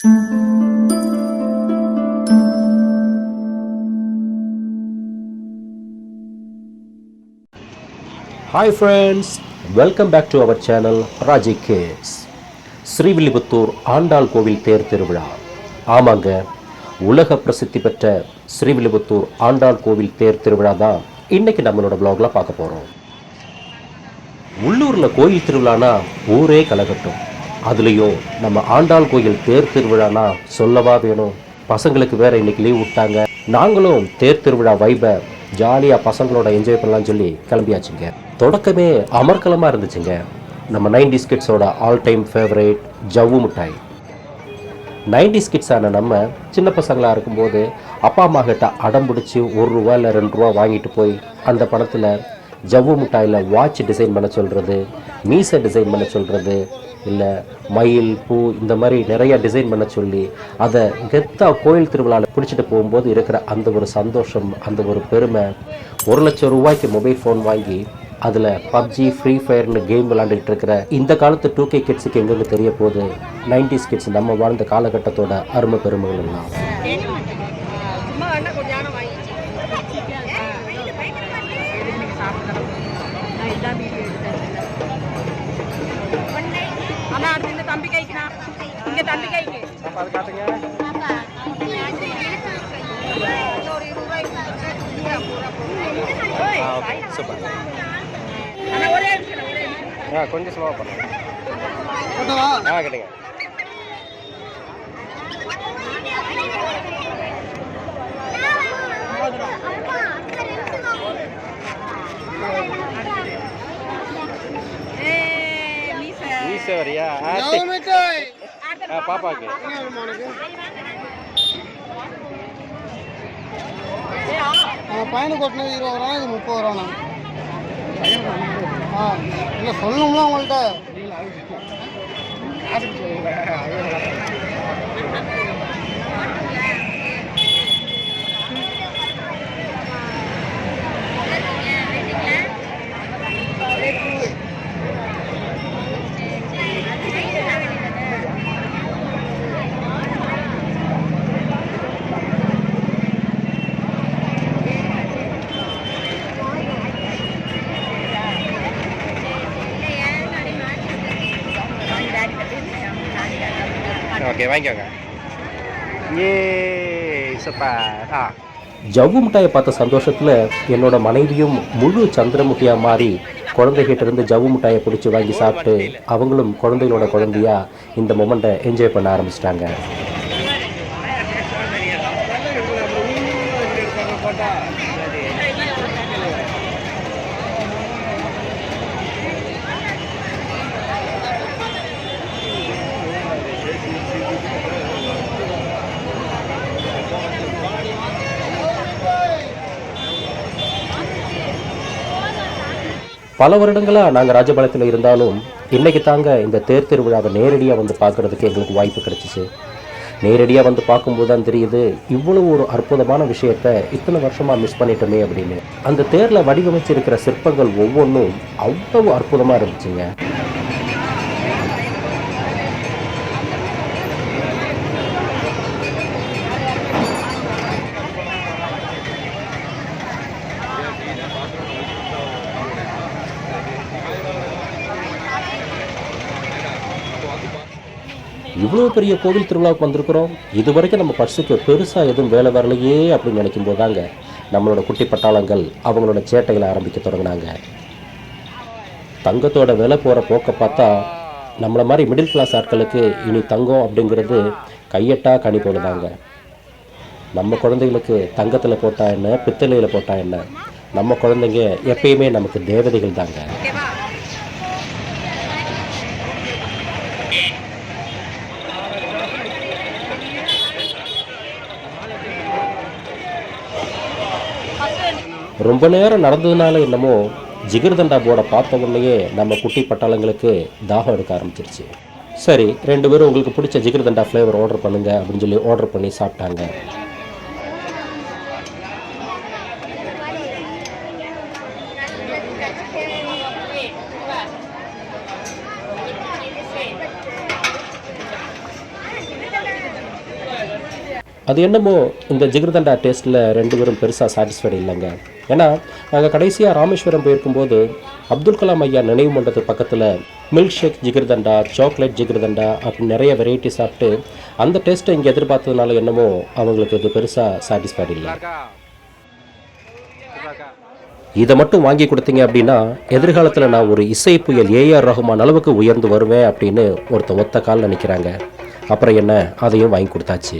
Hi friends welcome back to our channel Raji case Srivilliputhur Andal கோவில் தேர் திருவிழா. ஆமாங்க உலக பிரசித்தி பெற்ற ஸ்ரீவில்லிபுத்தூர் ஆண்டாள் கோவில் தேர் திருவிழா தான் இன்னைக்கு நம்மளோட ப்ளாக்ல பார்க்க போகிறோம் உள்ளூரில் கோயில் திருவிழானா ஊரே கலகட்டும். அதுலேயும் நம்ம ஆண்டாள் கோயில் தேர் திருவிழானா சொல்லவா வேணும்? பசங்களுக்கு வேற இன்னைக்கு லீவ் விட்டாங்க. நாங்களும் தேர் திருவிழா வைபை ஜாலியாக பசங்களோட என்ஜாய் பண்ணலாம்னு சொல்லி கிளம்பியாச்சுங்க. தொடக்கமே அமர்க்கலமாக இருந்துச்சுங்க. நம்ம நைன்டி ஸ்கிட்ஸோட ஆல் டைம் ஃபேவரேட் ஜவ்வு மிட்டாய். நைன்டி ஸ்கிட்ஸான நம்ம சின்ன பசங்களாக இருக்கும்போது அப்பா அம்மா கிட்ட அடம் பிடிச்சி ஒரு ரூபா இல்லை ரெண்டு ரூபா வாங்கிட்டு போய் அந்த பணத்தில் ஜவ்வு மிட்டாயில் வாட்ச் டிசைன் பண்ண சொல்கிறது மீசை டிசைன் பண்ண சொல்கிறது இல்லை மயில் பூ இந்த மாதிரி நிறைய டிசைன் பண்ண சொல்லி அதை கெத்தாக கோயில் திருவிழாவில் பிடிச்சிட்டு போகும்போது இருக்கிற அந்த ஒரு சந்தோஷம் அந்த ஒரு பெருமை. ஒரு லட்சம் ரூபாய்க்கு மொபைல் ஃபோன் வாங்கி அதில் பப்ஜி ஃப்ரீ ஃபயர்னு கேம் விளாண்டுட்டு இருக்கிற இந்த காலத்து டூ கே கிட்ஸுக்கு எங்கெங்கே தெரிய போகுது நைன்டிஸ் கிட்ஸ் நம்ம வாழ்ந்த காலகட்டத்தோட அருமை பெருமைகள் எல்லாம் சும்மா வேணா கொஞ்சம் நேரம் வாங்கிச்சு நீங்க சாப்பிடுறோம் நான் எல்லா வீடியோ எடுத்தேன் அண்ணா அது இந்த தம்பி கைக்குண்ணா இங்க தம்பி கைக்கு ஒரு இருபது ரூபாய்க்கு பூரா, பூரா, பூரா. சூப்பர். ஆ கொஞ்சம் ஸ்லோவாக பண்ணுங்க ஆ கேட்டுங்க. ஏய், மீசை. ஈஸியாக வரியா அடுத்த ஆ பாப்பாக்கு. பையனுக்கு கொட்டினது இருபது ரூபா இது முப்பது ரூபாண்ணா ஆ இல்லை சொல்லணும்ல உங்கள்கிட்ட ஓகே வாங்கிக்கோங்க ஏ சூப்பர் ஆ ஜவ்வு மிட்டாயை பார்த்த சந்தோஷத்தில் என்னோட மனைவியும் முழு சந்திரமுகியாக மாறி குழந்தைகிட்ட இருந்து ஜவ்வு மிட்டாயை பிடிச்சி வாங்கி சாப்பிட்டு அவங்களும் குழந்தைகளோட குழந்தையா இந்த மொமெண்ட்டை என்ஜாய் பண்ண ஆரம்பிச்சிட்டாங்க பல வருடங்களாக நாங்கள் ராஜபாளையத்தில் இருந்தாலும் இன்றைக்கி தாங்க இந்த தேர் திருவிழாவை நேரடியாக வந்து பார்க்கறதுக்கு எங்களுக்கு வாய்ப்பு கிடைச்சிச்சு. நேரடியாக வந்து பார்க்கும்போது தான் தெரியுது இவ்வளோ ஒரு அற்புதமான விஷயத்த இத்தனை வருஷமாக மிஸ் பண்ணிட்டோமே அப்படின்னு. அந்த தேரில் வடிவமைச்சிருக்கிற சிற்பங்கள் ஒவ்வொன்றும் அவ்வளவு அற்புதமாக இருந்துச்சுங்க. இவ்வளோ பெரிய கோவில் திருவிழாவுக்கு வந்திருக்கிறோம். இது வரைக்கும் நம்ம பர்சுக்கு பெருசாக எதுவும் வேலை வரலையே அப்படின்னு நினைக்கும் போதாங்க நம்மளோட குட்டி பட்டாளங்கள் அவங்களோட சேட்டைகளை ஆரம்பிக்க தொடங்கினாங்க. தங்கத்தோட விலை போகிற போக்கை பார்த்தா நம்மளை மாதிரி மிடில் கிளாஸ் ஆட்களுக்கு இனி தங்கம் அப்படிங்கிறது கையட்டா கனி போடுதாங்க. நம்ம குழந்தைகளுக்கு தங்கத்தில் போட்டா என்ன பித்தளையில் போட்டா என்ன நம்ம குழந்தைங்க எப்பயுமே நமக்கு தேவதைகள் தாங்க. ரொம்ப நேரம் நடந்ததுனால என்னமோ ஜிகிர்தண்டா போர்டை பார்த்த உடனேயே நம்ம குட்டி பட்டாளங்களுக்கு தாகம் எடுக்க ஆரம்பிச்சிருச்சு. சரி ரெண்டு பேரும் உங்களுக்கு பிடிச்ச ஜிகிர்தண்டா ஃப்ளேவர் ஆர்டர் பண்ணுங்க அப்படின்னு சொல்லி ஆர்டர் பண்ணி சாப்பிட்டாங்க. அது என்னமோ இந்த ஜிகிர்தண்டா டேஸ்ட்டில் ரெண்டு பேரும் பெருசாக சாட்டிஸ்ஃபைடு இல்லைங்க. ஏன்னா நாங்கள் கடைசியாக ராமேஸ்வரம் போயிருக்கும்போது அப்துல் கலாம் ஐயா நினைவு மண்டபத்து பக்கத்தில் milk shake jigarthanda chocolate jigarthanda அப்படின்னு நிறைய வெரைட்டி சாப்பிட்டு அந்த டேஸ்ட்டை இங்கே எதிர்பார்த்ததுனால என்னமோ அவங்களுக்கு இது பெருசாக சாட்டிஸ்ஃபைடு இல்லை. இதை மட்டும் வாங்கி கொடுத்தீங்க அப்படின்னா எதிர்காலத்தில் நான் ஒரு இசை புயல் ஏஆர் ரஹ்மான் அளவுக்கு உயர்ந்து வருவேன் அப்படின்னு ஒருத்தன் ஒத்த காலில் நிற்கிறாங்க அப்புறம் என்ன? அதையும் வாங்கி கொடுத்தாச்சு.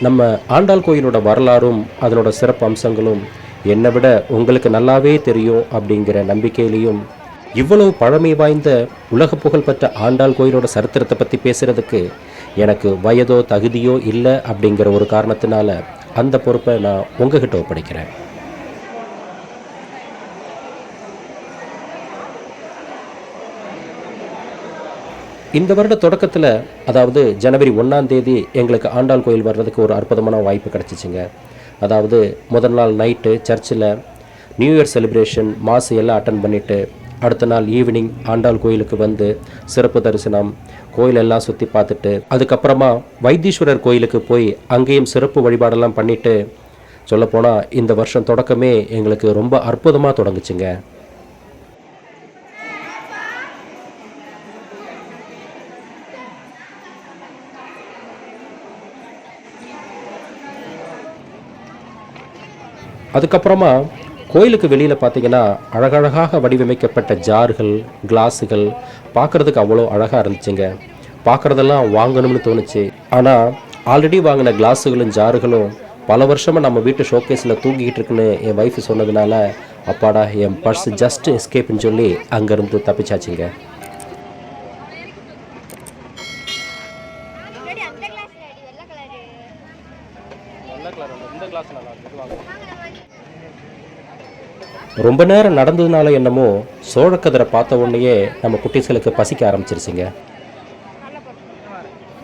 நம்ம ஆண்டாள் கோயிலோட வரலாறும் அதனோட சிறப்பு அம்சங்களும் என்னை விட உங்களுக்கு நல்லாவே தெரியும் அப்படிங்கிற நம்பிக்கையிலையும் இவ்வளவு பழமை வாய்ந்த உலக புகழ்பெற்ற ஆண்டாள் கோயிலோட சரித்திரத்தை பற்றி பேசுகிறதுக்கு எனக்கு வயதோ தகுதியோ இல்லை அப்படிங்கிற ஒரு காரணத்தினால அந்த பொறுப்பை நான் உங்ககிட்ட ஒப்படைக்கிறேன். இந்த வருட தொடக்கத்தில் அதாவது ஜனவரி ஒன்றாம் தேதி எங்களுக்கு ஆண்டாள் கோயில் வர்றதுக்கு ஒரு அற்புதமான வாய்ப்பு கிடச்சிச்சிங்க. அதாவது முதல் நாள் நைட்டு சர்ச்சில் நியூ இயர் செலிப்ரேஷன் மாசு எல்லாம் அட்டன் பண்ணிவிட்டு அடுத்த நாள் ஈவினிங் ஆண்டாள் கோயிலுக்கு வந்து சிறப்பு தரிசனம் கோயிலெல்லாம் சுற்றி பார்த்துட்டு அதுக்கப்புறமா வைத்தீஸ்வரர் கோயிலுக்கு போய் அங்கேயும் சிறப்பு வழிபாடெல்லாம் பண்ணிவிட்டு சொல்லப்போனால் இந்த வருஷம் தொடக்கமே எங்களுக்கு ரொம்ப அற்புதமாக தொடங்குச்சுங்க. அதுக்கப்புறமா கோயிலுக்கு வெளியில் பார்த்தீங்கன்னா அழகழகாக வடிவமைக்கப்பட்ட ஜார்கள் கிளாஸுகள் பார்க்குறதுக்கு அவ்வளோ அழகாக இருந்துச்சுங்க. பார்க்குறதெல்லாம் வாங்கணும்னு தோணுச்சு. ஆனால் ஆல்ரெடி வாங்கின கிளாஸுகளும் ஜார்களும் பல வருஷமாக நம்ம வீட்டு ஷோகேஸில் தூங்கிக்கிட்டு இருக்குன்னு என் ஒய்ஃப் சொன்னதுனால அப்பாடா என் பர்ஸ் ஜஸ்ட் எஸ்கேப்னு சொல்லி அங்கேருந்து தப்பிச்சாச்சுங்க. கிளாஸ் டாடி வெள்ளை கலரு ரொம்ப நேரம் நடந்ததுனால என்னமோ சோழக்கதிரை பார்த்த உடனேயே நம்ம குட்டீஸ்களுக்கு பசிக்க ஆரம்பிச்சிருச்சுங்க.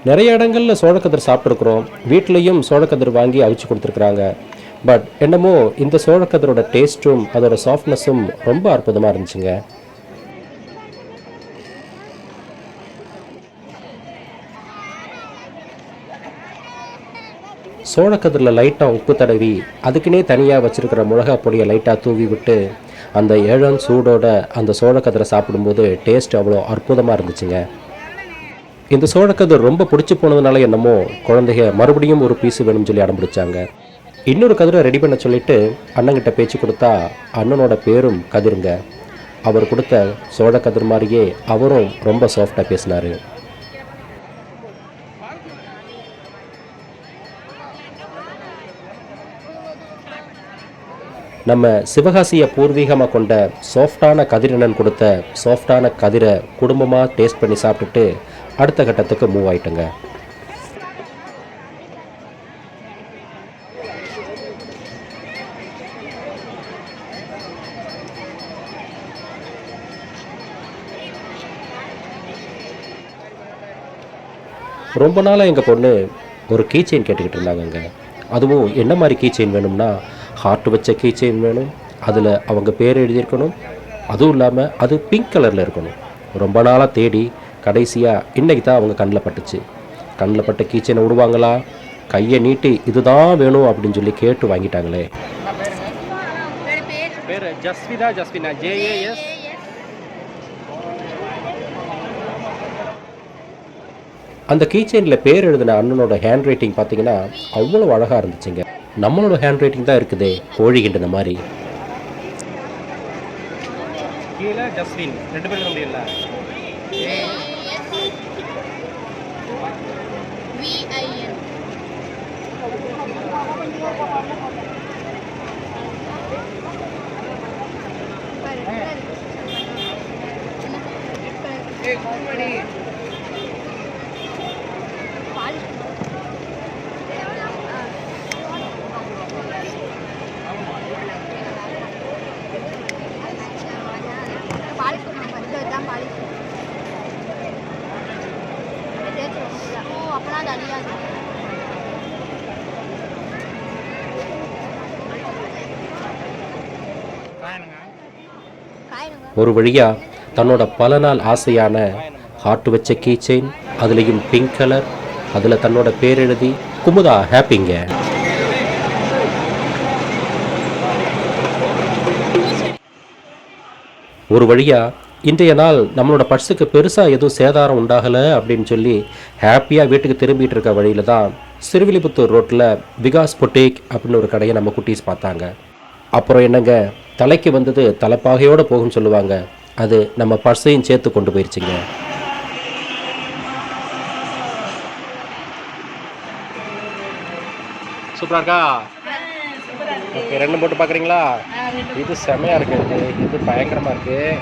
நிறைய இடங்கள்ல சோழக்கதிர் சாப்பிட்ருக்குறோம் வீட்லேயும் சோழக்கதிர் வாங்கி அவிச்சு கொடுத்துருக்குறாங்க. பட் என்னமோ இந்த சோழக்கதிரோட டேஸ்ட்டும் அதோட சாஃப்ட்னஸும் ரொம்ப அற்புதமாக இருந்துச்சுங்க. சோளக்கதிரில் லைட்டாக உப்பு தடவி அதுக்குன்னே தனியாக வச்சுருக்கிற மிளகா பொடியை லைட்டாக தூவி விட்டு அந்த ஏழம் சூடோட அந்த சோளக்கதிரை சாப்பிடும்போது டேஸ்ட் அவ்வளோ அற்புதமாக இருந்துச்சுங்க. இந்த சோளக்கதிர் ரொம்ப பிடிச்சி போனதுனால என்னமோ குழந்தைங்க மறுபடியும் ஒரு பீஸ் வேணும்னு சொல்லி அடம் பிடிச்சாங்க. இன்னொரு கதிரை ரெடி பண்ண சொல்லிட்டு அண்ணங்கிட்ட பேச்சு கொடுத்தா அண்ணனோட பேரும் கதிருங்க. அவர் கொடுத்த சோழக்கதிர் மாதிரியே அவரும் ரொம்ப சாஃப்டாக பேசினார். நம்ம சிவகாசியை பூர்வீகமாக கொண்ட சாஃப்டான கதிரினன் கொடுத்த சாஃப்டான கதிரை குடும்பமாக டேஸ்ட் பண்ணி சாப்பிட்டுட்டு அடுத்த கட்டத்துக்கு மூவ் ஆயிட்டுங்க. ரொம்ப நாளாக எங்கள் பொண்ணு ஒரு கீ கேட்டுக்கிட்டு இருந்தாங்கங்க. அதுவும் என்ன மாதிரி கீ வேணும்னா ஹார்ட் வச்ச கீ செயின் வேணும். அதில் அவங்க பேர் எழுதியிருக்கணும். அதுவும் இல்லாமல் அது பிங்க் கலரில் இருக்கணும். ரொம்ப நாளாக தேடி கடைசியாக இன்னைக்கு தான் அவங்க கண்ணில் பட்டுச்சு. கண்ணில் பட்ட கீ செயினை விடுவாங்களா? கையை நீட்டி இதுதான் வேணும் அப்படின்னு சொல்லி கேட்டு வாங்கிட்டாங்களே. டாடி பேர் பேர் ஜஸ்விதா ஜஸ்வினா. ஜேஏஎஸ் அந்த கீச்செயினில் பேர் எழுதின அண்ணனோட ஹேண்ட் ரைட்டிங் பார்த்தீங்கன்னா அவ்வளோ அழகாக இருந்துச்சுங்க. நம்மளோட ஹேண்ட் ரைட்டிங் தான் இருக்குதே கோழி கிண்டின மாதிரி. கீழே ரெண்டு பேரும் முடியல ஒரு வழியாக தன்னோட பல நாள் ஆசையான ஹார்ட் வச்ச கீ செயின் அதுலேயும் பிங்க் கலர் அதில் தன்னோட பேர் எழுதி குமுதா ஹாப்பிங்க. ஒரு வழியா இன்றைய நாள் நம்மளோட பர்ஸுக்கு பெருசாக எதுவும் சேதாரம் உண்டாகலை அப்படின்னு சொல்லி ஹாப்பியாக வீட்டுக்கு திரும்பிட்டு இருக்க வழியில தான் சிறுவில்லிபுத்தூர் ரோட்டில் விகாஸ் பொட்டேக் அப்படின்னு ஒரு கடையை நம்ம குட்டீஸ் பார்த்தாங்க. அப்புறம் என்னங்க? தலைக்கு வந்தது தலைப்பாகையோடு போகும்னு சொல்லுவாங்க. அது நம்ம பர்ஸையும் சேர்த்து கொண்டு போயிருச்சுங்க. சூப்பராக இருக்கா? ஓகே ரெண்டு போட்டு பார்க்குறீங்களா இது செமையாக இருக்குது இது இது பயங்கரமாக இருக்குது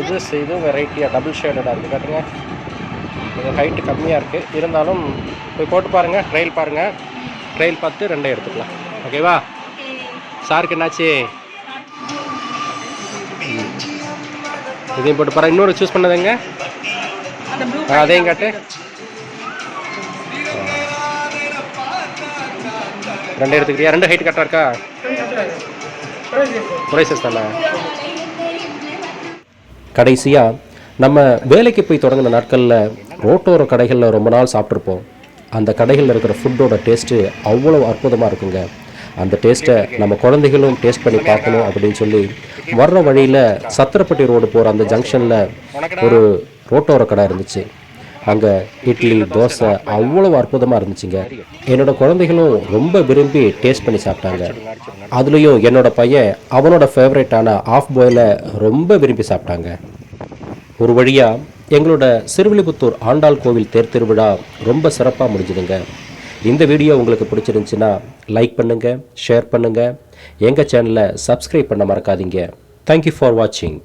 இது ச- இது வெரைட்டியாக டபுள் ஷேடடாக இருக்குது காட்டுங்க இது ஹைட்டு கம்மியாக இருக்குது இருந்தாலும் போய் போட்டு பாருங்கள் ட்ரையல் பாருங்கள் ட்ரையல் பார்த்து ரெண்டே எடுத்துக்கலாம். ஓகேவா சாருக்கு என்னாச்சு. இதையும் போட்டு பாரு இன்னொரு சூஸ் பண்ணதுங்க அதையும் காட்டு. ரெண்டு எடுத்துக்கிட்டியா? ரெண்டு ஹைட் கரெக்டாக இருக்கா? ப்ரைஸஸ் தானே? கடைசியாக நம்ம வேலைக்கு போய் தொடங்கின நாட்களில் ரோட்டோர கடைகளில் ரொம்ப நாள் சாப்பிட்ருப்போம் அந்த கடைகளில் இருக்கிற ஃபுட்டோட டேஸ்ட்டு அவ்வளோ அற்புதமாக இருக்குங்க. அந்த டேஸ்ட்டை நம்ம குழந்தைகளும் டேஸ்ட் பண்ணி பார்க்கணும் அப்படின்னு சொல்லி வர்ற வழியில் சத்திரப்பட்டி ரோடு போகிற அந்த ஜங்ஷனில் ஒரு ரோட்டோர கடை இருந்துச்சு. அங்கே இட்லி தோசை அவ்வளோ அற்புதமாக இருந்துச்சுங்க. என்னோட குழந்தைகளும் ரொம்ப விரும்பி டேஸ்ட் பண்ணி சாப்பிட்டாங்க. அதுலேயும் என்னோட பையன் அவனோட ஃபேவரட்டான ஆஃப் பாயிலை ரொம்ப விரும்பி சாப்பிட்டாங்க. ஒரு வழியாக எங்களோட சிறுவில்லிபுத்தூர் ஆண்டாள் கோவில் தேர் திருவிழா ரொம்ப சிறப்பாக முடிஞ்சுதுங்க. இந்த வீடியோ உங்களுக்கு பிடிச்சிருந்துச்சுன்னா லைக் பண்ணுங்கள் ஷேர் பண்ணுங்கள் எங்கள் சேனலை சப்ஸ்கிரைப் பண்ண மறக்காதீங்க. தேங்க்யூ ஃபார் வாட்சிங்